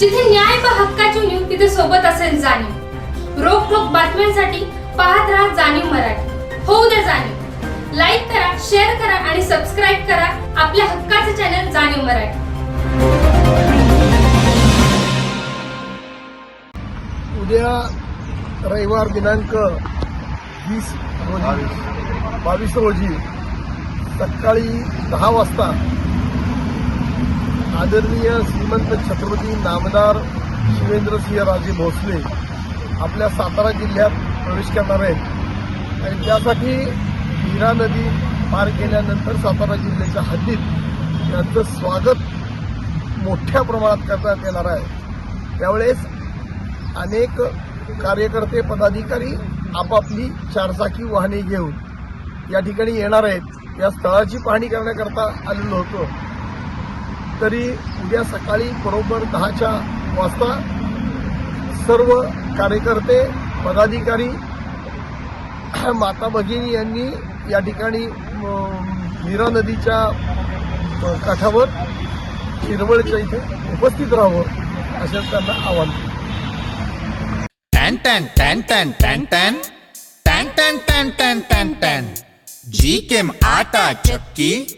जिथे न्याय पहा हक्काची न्यू तिथे सोबत असेल जाणीव. रोखोक बातम्यांसाठी पाहत राहा जाणीव मराठी. होऊ द्या जाणीव. लाईक करा शेअर करा आणि सबस्क्राईब करा आपल्या हक्काचे चॅनल जाणीव मराठी. उद्या रविवार दिनांक वीस रोजी बावीस रोजी सकाळी दहा वाजता आदरणीय श्रीमंत छत्रपती नामदार शिवेंद्रसिंह राजे भोसले आपल्या सातारा जिल्ह्यात प्रवेश करणार आहेत. आणि त्यासाठी हिरा नदी पार केल्यानंतर सातारा जिल्ह्याच्या हद्दीत त्यांचं स्वागत मोठ्या प्रमाणात करण्यात येणार आहे. त्यावेळेस अनेक कार्यकर्ते पदाधिकारी आपापली चारचाकी वाहने घेऊन या ठिकाणी येणार आहेत. या स्थळाची पाहणी करण्याकरता आलेलो होतो. तरी उद्या सकाळी बरोबर दहाच्या वाजता सर्व कार्यकर्ते पदाधिकारी माता भगिनी यांनी या ठिकाणी मीरा नदीच्या काठावर हिरवळच्या इथे उपस्थित राहावं असं त्यांना आवाहन केलं. टॅन टॅन टॅन टॅन टॅन टॅन. टॅन टॅन टॅन टॅन टॅन टॅन. जी केम आटा चक्की.